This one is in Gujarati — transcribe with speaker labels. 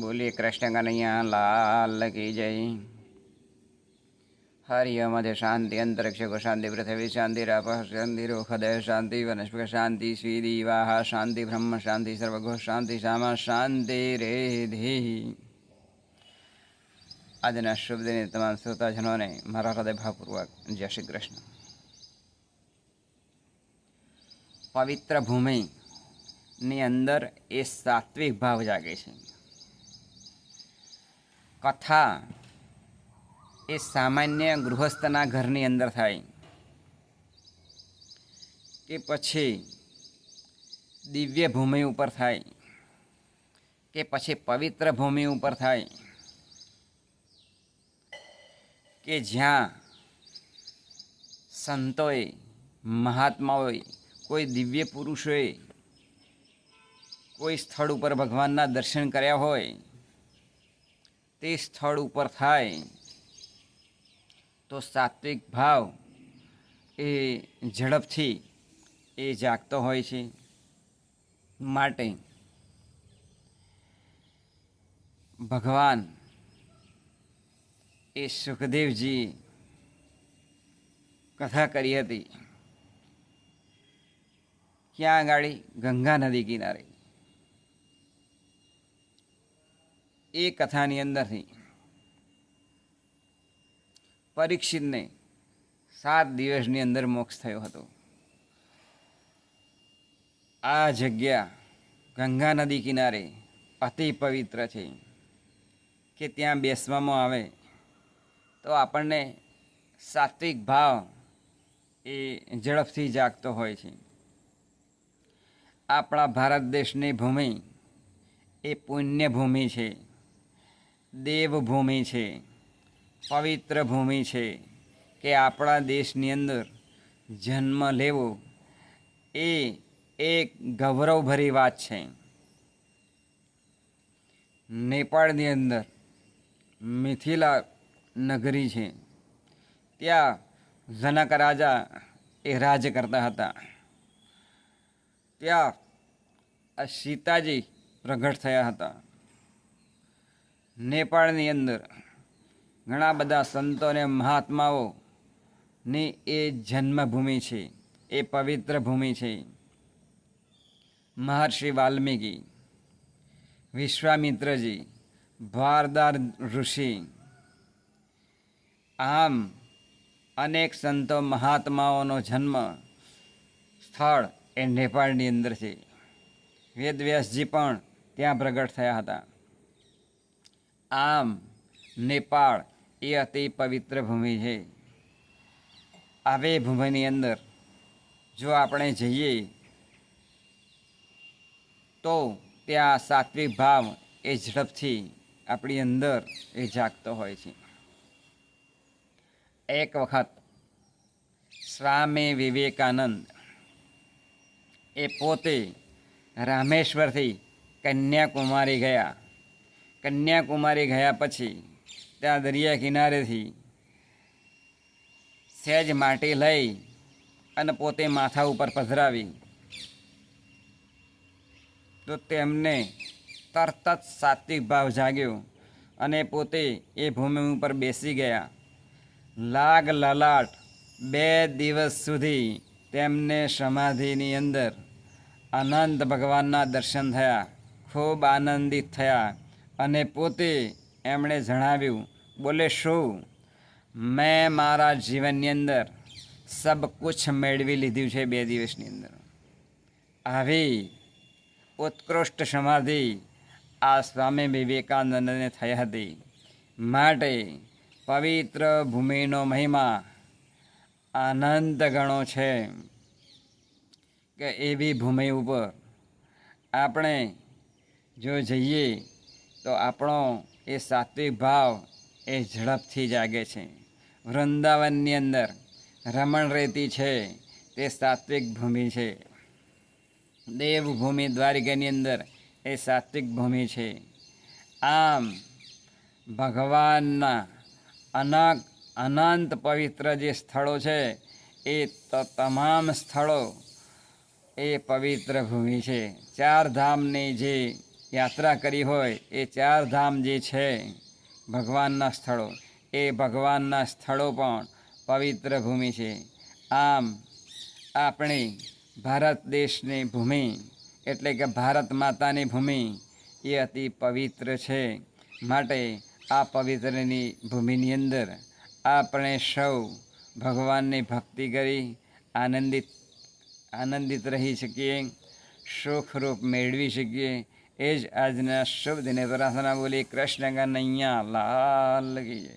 Speaker 1: બોલીએ કૃષ્ણ કનૈયા લાલ કી જય. હરિ મધ્ય શાંતિ અંતરિક્ષ કો શાંતિ પૃથ્વી શાંતિ રાપ શાંતિ રોખદય શાંતિ વનસ્પતિ શાંતિ શ્રી દિવાહ શાંતિ બ્રહ્મ શાંતિ સર્વગો શાંતિ શામા શાંતિ રેધિ આજના શુભ દિને તમામ શ્રોતાજનોને મારા હૃદય ભાવપૂર્વક જય શ્રી કૃષ્ણ. પવિત્ર ભૂમિની અંદર એ સાત્વિક ભાવ જાગે છે. કથા એ સામાન્ય ગૃહસ્થના ઘરની અંદર થાય કે પછી દિવ્ય ભૂમિ ઉપર થાય કે પછી પવિત્ર ભૂમિ ઉપર થાય કે જ્યાં સંતોએ, મહાત્માઓએ, કોઈ દિવ્ય પુરુષોએ કોઈ સ્થળ ઉપર ભગવાનના દર્શન કર્યા હોય તે સ્થળ ઉપર થાય, તો સાત્વિક ભાવ એ ઝડપથી એ જાગતો હોય છે માટે ભગવાન એ સુખદેવજી કથા કરી હતી. ક્યાં આગળ ગંગા નદી કિનારે. એ કથાની અંદરથી. પરીક્ષિતને સાત દિવસની અંદર મોક્ષ થયો હતો. આ જગ્યા ગંગા નદી કિનારે અતિ પવિત્ર છે. કે ત્યાં બેસવામાં આવે તો આપણને સાત્વિક ભાવ એ ઝડપથી જાગતો હોય છે. આપણા ભારત દેશની ભૂમિ એ પુણ્ય ભૂમિ છે. દેવભૂમિ છે, પવિત્ર ભૂમિ છે કે આપણા દેશની અંદર જન્મ લેવો એ એક ગૌરવભરી વાત છે. નેપાળની અંદર મિથિલા નગરી છે. ત્યાં જનક રાજા એ રાજ કરતા હતા. ત્યાં આ સીતાજી પ્રગટ થયા હતા. નેપાળની અંદર ઘણા બધા સંતો અને મહાત્માઓની એ જન્મભૂમિ છે, એ પવિત્ર ભૂમિ છે. મહર્ષિ વાલ્મીકી, વિશ્વામિત્રજી ભારદાર ઋષિ, આમ અનેક સંતો મહાત્માઓનો જન્મ સ્થળ એ નેપાળની અંદર છે. વેદવ્યાસજી પણ ત્યાં પ્રગટ થયા હતા. આમ, નેપાળ એ અતિ પવિત્ર ભૂમિ છે. આવે ભૂમિની અંદર જો આપણે જઈએ, તો ત્યાં સાત્વિક ભાવ એ ઝડપથી આપણી અંદર એ જાગતો હોય છે. એક વખત સ્વામી વિવેકાનંદ એ પોતે રામેશ્વરથી કન્યાકુમારી ગયા. કન્યાકુમારી ગયા પછી ત્યાં દરિયા કિનારેથી સહેજ માટી લઈ અને પોતે માથા ઉપર પધરાવી. તો તેમને તરત જ સાત્વિક ભાવ જાગ્યો અને પોતે એ ભૂમિ ઉપર બેસી ગયા. લાગ લલાટ બે દિવસ સુધી તેમને સમાધિની અંદર અનંત ભગવાનના દર્શન થયા, ખૂબ આનંદિત થયા. અને પોતે એમણે જણાવ્યું, બોલે શું? મેં મારા જીવનની અંદર સબ કુછ મેળવી લીધું છે બે દિવસની અંદર. આવી ઉત્કૃષ્ટ સમાધિ આ સ્વામી વિવેકાનંદને થઈ હતી. માટે પવિત્ર ભૂમિનો મહિમા આનંદ ગણો છે કે એવી ભૂમિ ઉપર આપણે જો જઈએ તો આપણો એ સાત્વિક ભાવ એ ઝડપથી જાગે છે. વૃંદાવનની અંદર રમણ રેતી છે, તે સાત્વિક ભૂમિ છે. દેવભૂમિ દ્વારિકાની અંદર એ સાત્વિક ભૂમિ છે. આમ ભગવાનના અનાક અનંત પવિત્ર જે સ્થળો છે, એ તમામ સ્થળો એ પવિત્ર ભૂમિ છે. ચાર ધામની જે યાત્રા કરી હોય, એ ચાર ધામ જે છે, ભગવાનના સ્થળો, એ ભગવાનના સ્થળો પણ પવિત્ર ભૂમિ છે. આમ, આપણે ભારત દેશની ભૂમિ, એટલે કે ભારત માતાની ભૂમિ, એ અતિ પવિત્ર છે. માટે આ પવિત્રની ભૂમિની અંદર આપણે સૌ ભગવાનની ભક્તિ કરી, આનંદિત આનંદિત રહી શકીએ, સુખરૂપ મેળવી શકીએ એ જ આજના શુભ દિને પ્રાર્થના બોલી કૃષ્ણ કનૈયા લાલ કી જય.